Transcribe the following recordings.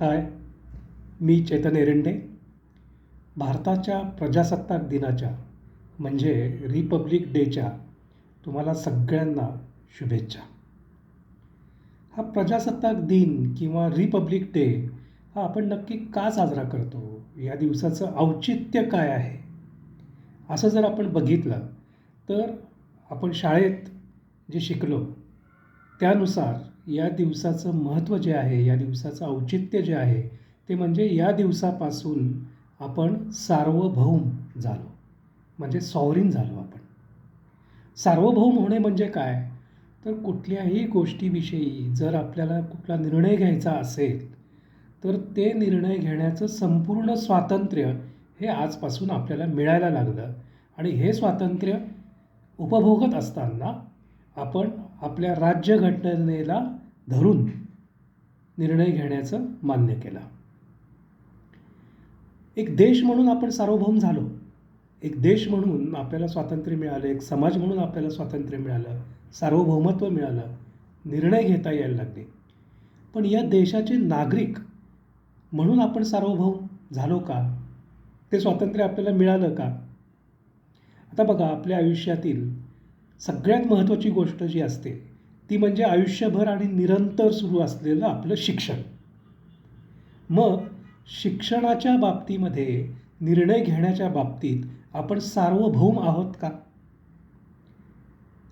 हाय मी चेतन एरंडे. भारताच्या प्रजासत्ताक दिनाच्या म्हणजे रिपब्लिक डेच्या तुम्हाला सगळ्यांना शुभेच्छा. हा प्रजासत्ताक दिन किंवा रिपब्लिक डे हा आपण नक्की का साजरा करतो? या दिवसाचं औचित्य काय आहे? असं जर आपण बघितलं तर आपण शाळेत जे शिकलो त्यानुसार या दिवसाचं महत्त्व जे आहे या दिवसाचं औचित्य जे आहे ते म्हणजे या दिवसापासून आपण सार्वभौम झालो. म्हणजे सॉवरीन झालो आपण. सार्वभौम होणे म्हणजे काय? तर कुठल्याही गोष्टीविषयी जर आपल्याला कुठला निर्णय घ्यायचा असेल तर ते निर्णय घेण्याचं संपूर्ण स्वातंत्र्य हे आजपासून आपल्याला मिळायला लागलं. आणि हे स्वातंत्र्य उपभोगत असताना आपण आपल्या राज्यघटनेला धरून निर्णय घेण्याचं मान्य केलं. एक देश म्हणून आपण सार्वभौम झालो. एक देश म्हणून आपल्याला स्वातंत्र्य मिळालं. एक समाज म्हणून आपल्याला स्वातंत्र्य मिळालं. सार्वभौमत्व मिळालं. निर्णय घेता यायला लागले. पण या देशाचे नागरिक म्हणून आपण सार्वभौम झालो का? ते स्वातंत्र्य आपल्याला मिळालं का? आता बघा आपल्या आयुष्यातील सगळ्यात महत्त्वाची गोष्ट जी असते ती म्हणजे आयुष्यभर आणि निरंतर सुरू असलेलं आपलं शिक्षण. मग शिक्षणाच्या बाबतीमध्ये निर्णय घेण्याच्या बाबतीत आपण सार्वभौम आहोत का?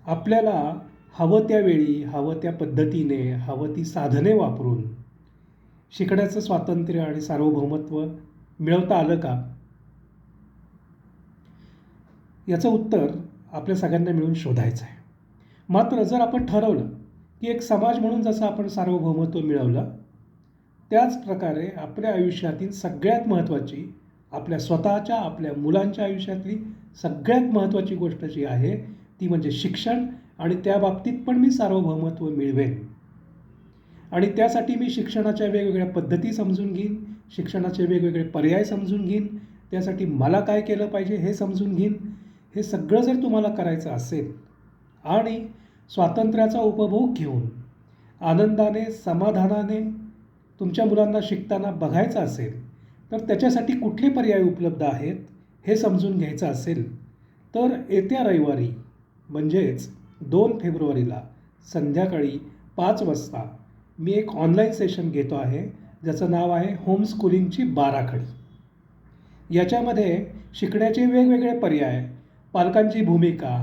आपल्याला हवं त्यावेळी हवं त्या पद्धतीने हवं ती साधने वापरून शिकण्याचं स्वातंत्र्य आणि सार्वभौमत्व मिळवता आलं का? याचं उत्तर आपल्या सगळ्यांना मिळून शोधायचं आहे. मात्र जर आपण ठरवलं की एक समाज म्हणून जसं आपण सार्वभौमत्व मिळवलं त्याच प्रकारे आपल्या आयुष्यातील सगळ्यात महत्त्वाची आपल्या स्वतःच्या आपल्या मुलांच्या आयुष्यातली सगळ्यात महत्त्वाची गोष्ट जी आहे ती म्हणजे शिक्षण आणि त्या बाबतीत पण मी सार्वभौमत्व मिळवेन. आणि त्यासाठी मी शिक्षणाच्या वेगवेगळ्या पद्धती समजून घेईन शिक्षणाचे वेगवेगळे पर्याय समजून घेईन त्यासाठी मला काय केलं पाहिजे हे समजून घेईन हे सगळं जर तुम्हाला करायचं असेल आणि स्वातंत्र्याचा उपभोग घेऊन आनंदाने समाधानाने तुमच्या मुलांना शिकताना बघायचं असेल तर त्याच्यासाठी कुठले पर्याय उपलब्ध आहेत हे समजून घ्यायचं असेल तर येत्या रविवारी म्हणजेच दोन फेब्रुवारीला संध्याकाळी पाच वाजता मी एक ऑनलाईन सेशन घेतो आहे ज्याचं नाव आहे होम स्कूलिंगची बाराखडी. याच्यामध्ये शिकण्याचे वेगवेगळे पर्याय पालकांची भूमिका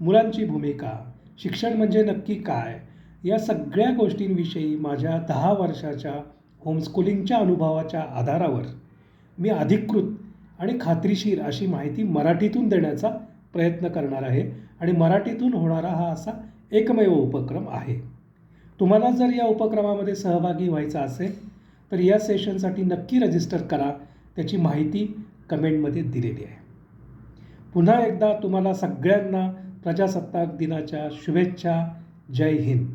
मुलांची भूमिका शिक्षण म्हणजे नक्की काय या सगळ्या गोष्टींविषयी माझ्या दहा वर्षाच्या होमस्कूलिंगच्या अनुभवाच्या आधारावर मी अधिकृत आणि खात्रीशीर अशी माहिती मराठीतून देण्याचा प्रयत्न करणार आहे आणि मराठीतून होणारा हा असा एकमेव उपक्रम आहे. तुम्हाला जर या उपक्रमामध्ये सहभागी व्हायचा असेल तर या सेशनसाठी नक्की रजिस्टर करा त्याची माहिती कमेंटमध्ये दिलेली आहे. पुन्हा एकदा तुम्हाला सगळ्यांना प्रजासत्ताक दिनाच्या शुभेच्छा. जय हिंद.